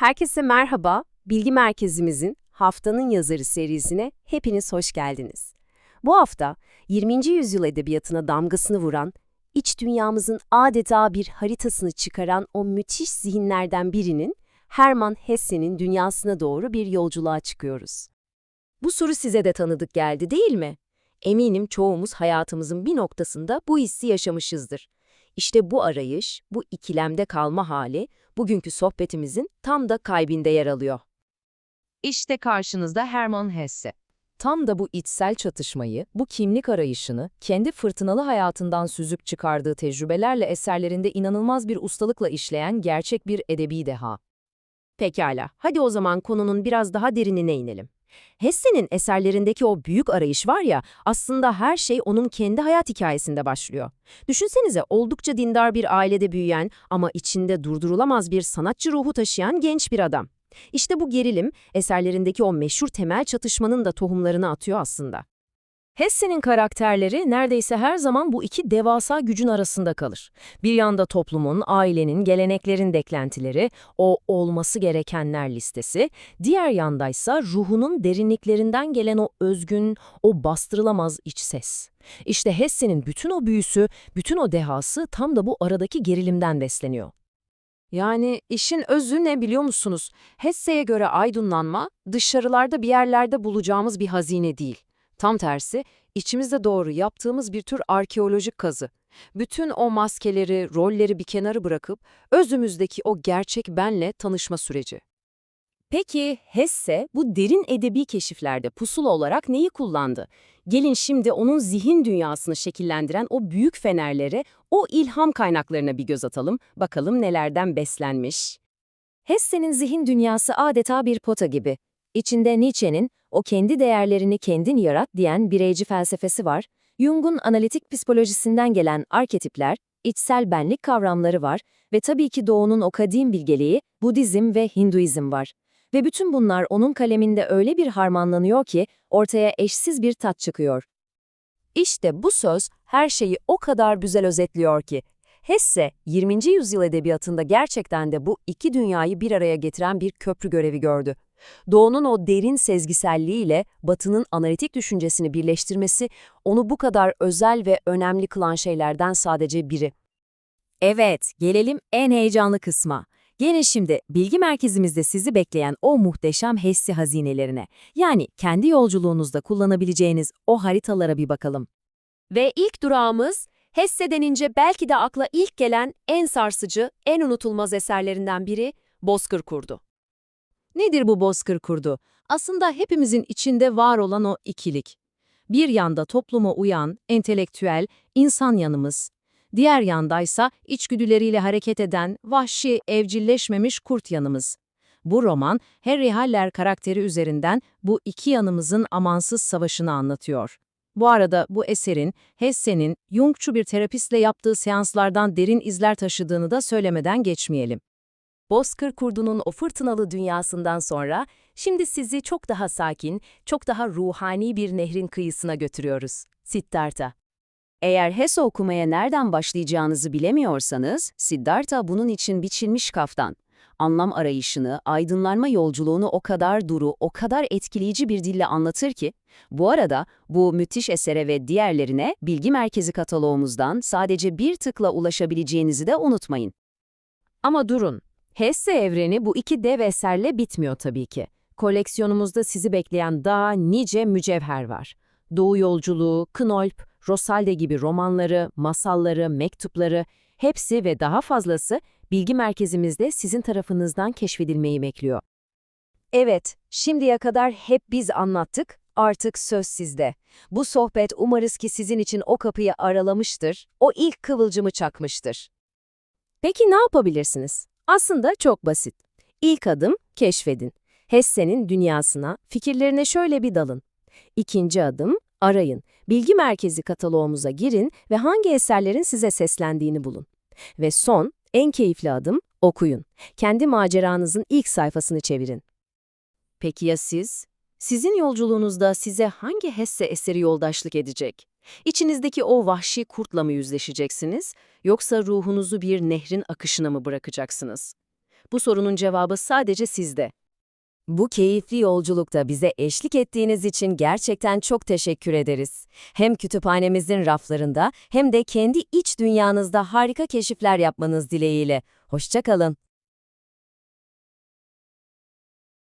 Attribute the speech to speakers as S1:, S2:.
S1: Herkese merhaba. Bilgi Merkezimizin Haftanın Yazarı serisine hepiniz hoş geldiniz. Bu hafta 20. yüzyıl edebiyatına damgasını vuran, iç dünyamızın adeta bir haritasını çıkaran o müthiş zihinlerden birinin Hermann Hesse'nin dünyasına doğru bir yolculuğa çıkıyoruz. Bu soru size de tanıdık geldi değil mi? Eminim çoğumuz hayatımızın bir noktasında bu hissi yaşamışızdır. İşte bu arayış, bu ikilemde kalma hali, bugünkü sohbetimizin tam da kalbinde yer alıyor.
S2: İşte karşınızda Hermann Hesse.
S3: Tam da bu içsel çatışmayı, bu kimlik arayışını, kendi fırtınalı hayatından süzüp çıkardığı tecrübelerle eserlerinde inanılmaz bir ustalıkla işleyen gerçek bir edebi deha.
S1: Pekala, hadi o zaman konunun biraz daha derinine inelim. Hesse'nin eserlerindeki o büyük arayış var ya, aslında her şey onun kendi hayat hikayesinde başlıyor. Düşünsenize oldukça dindar bir ailede büyüyen ama içinde durdurulamaz bir sanatçı ruhu taşıyan genç bir adam. İşte bu gerilim, eserlerindeki o meşhur temel çatışmanın da tohumlarını atıyor aslında.
S3: Hesse'nin karakterleri neredeyse her zaman bu iki devasa gücün arasında kalır. Bir yanda toplumun, ailenin, geleneklerin beklentileri, o olması gerekenler listesi, diğer yandaysa ruhunun derinliklerinden gelen o özgün, o bastırılamaz iç ses. İşte Hesse'nin bütün o büyüsü, bütün o dehası tam da bu aradaki gerilimden besleniyor.
S2: Yani işin özü ne biliyor musunuz? Hesse'ye göre aydınlanma, dışarılarda bir yerlerde bulacağımız bir hazine değil. Tam tersi, içimizde doğru yaptığımız bir tür arkeolojik kazı. Bütün o maskeleri, rolleri bir kenara bırakıp özümüzdeki o gerçek benle tanışma süreci.
S1: Peki Hesse bu derin edebi keşiflerde pusula olarak neyi kullandı? Gelin şimdi onun zihin dünyasını şekillendiren o büyük fenerlere, o ilham kaynaklarına bir göz atalım, bakalım nelerden beslenmiş.
S3: Hesse'nin zihin dünyası adeta bir pota gibi. İçinde Nietzsche'nin o kendi değerlerini kendin yarat diyen bireyci felsefesi var, Jung'un analitik psikolojisinden gelen arketipler, içsel benlik kavramları var ve tabii ki Doğu'nun o kadim bilgeliği, Budizm ve Hinduizm var. Ve bütün bunlar onun kaleminde öyle bir harmanlanıyor ki ortaya eşsiz bir tat çıkıyor. İşte bu söz her şeyi o kadar güzel özetliyor ki, Hesse, 20. yüzyıl edebiyatında gerçekten de bu iki dünyayı bir araya getiren bir köprü görevi gördü. Doğu'nun o derin sezgiselliğiyle Batı'nın analitik düşüncesini birleştirmesi onu bu kadar özel ve önemli kılan şeylerden sadece biri. Evet, gelelim en heyecanlı kısma. Gene şimdi bilgi merkezimizde sizi bekleyen o muhteşem Hessi hazinelerine, yani kendi yolculuğunuzda kullanabileceğiniz o haritalara bir bakalım.
S1: Ve ilk durağımız, Hesse denince belki de akla ilk gelen en sarsıcı, en unutulmaz eserlerinden biri Bozkır Kurdu.
S3: Nedir bu bozkır kurdu? Aslında hepimizin içinde var olan o ikilik. Bir yanda topluma uyan, entelektüel, insan yanımız. Diğer yandaysa içgüdüleriyle hareket eden, vahşi, evcilleşmemiş kurt yanımız. Bu roman, Harry Haller karakteri üzerinden bu iki yanımızın amansız savaşını anlatıyor. Bu arada bu eserin, Hesse'nin Jungçu bir terapistle yaptığı seanslardan derin izler taşıdığını da söylemeden geçmeyelim.
S1: Bozkır Kurdu'nun o fırtınalı dünyasından sonra şimdi sizi çok daha sakin, çok daha ruhani bir nehrin kıyısına götürüyoruz. Siddhartha. Eğer Hesse okumaya nereden başlayacağınızı bilemiyorsanız, Siddhartha bunun için biçilmiş kaftan. Anlam arayışını, aydınlanma yolculuğunu o kadar duru, o kadar etkileyici bir dille anlatır ki, bu arada bu müthiş esere ve diğerlerine Bilgi Merkezi kataloğumuzdan sadece bir tıkla ulaşabileceğinizi de unutmayın. Ama durun, Hesse evreni bu iki dev eserle bitmiyor tabii ki. Koleksiyonumuzda sizi bekleyen daha nice mücevher var. Doğu Yolculuğu, Knolp, Rosalde gibi romanları, masalları, mektupları, hepsi ve daha fazlası bilgi merkezimizde sizin tarafınızdan keşfedilmeyi bekliyor. Evet, şimdiye kadar hep biz anlattık, artık söz sizde. Bu sohbet umarız ki sizin için o kapıyı aralamıştır, o ilk kıvılcımı çakmıştır. Peki ne yapabilirsiniz? Aslında çok basit. İlk adım keşfedin. Hesse'nin dünyasına, fikirlerine şöyle bir dalın. İkinci adım arayın. Bilgi merkezi kataloğumuza girin ve hangi eserlerin size seslendiğini bulun. Ve son, en keyifli adım okuyun. Kendi maceranızın ilk sayfasını çevirin. Peki ya siz? Sizin yolculuğunuzda size hangi Hesse eseri yoldaşlık edecek? İçinizdeki o vahşi kurtla mı yüzleşeceksiniz, yoksa ruhunuzu bir nehrin akışına mı bırakacaksınız? Bu sorunun cevabı sadece sizde.
S3: Bu keyifli yolculukta bize eşlik ettiğiniz için gerçekten çok teşekkür ederiz. Hem kütüphanemizin raflarında hem de kendi iç dünyanızda harika keşifler yapmanız dileğiyle. Hoşça kalın.